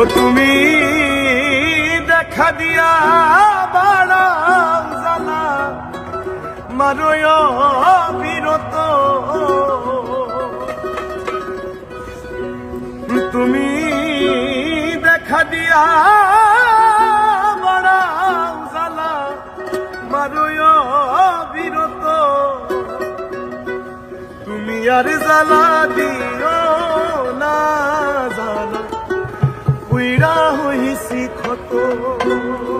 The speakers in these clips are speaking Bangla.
ও তুমি দেখা দিয়া বাড়াও জানা মারয় বিরত। তুমি দেখা দিয়া বাড়াও জানা মারয় বিরত। তুমি আর জ্বালা দিও হইছি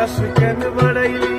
கஷ்ட கண்படையில்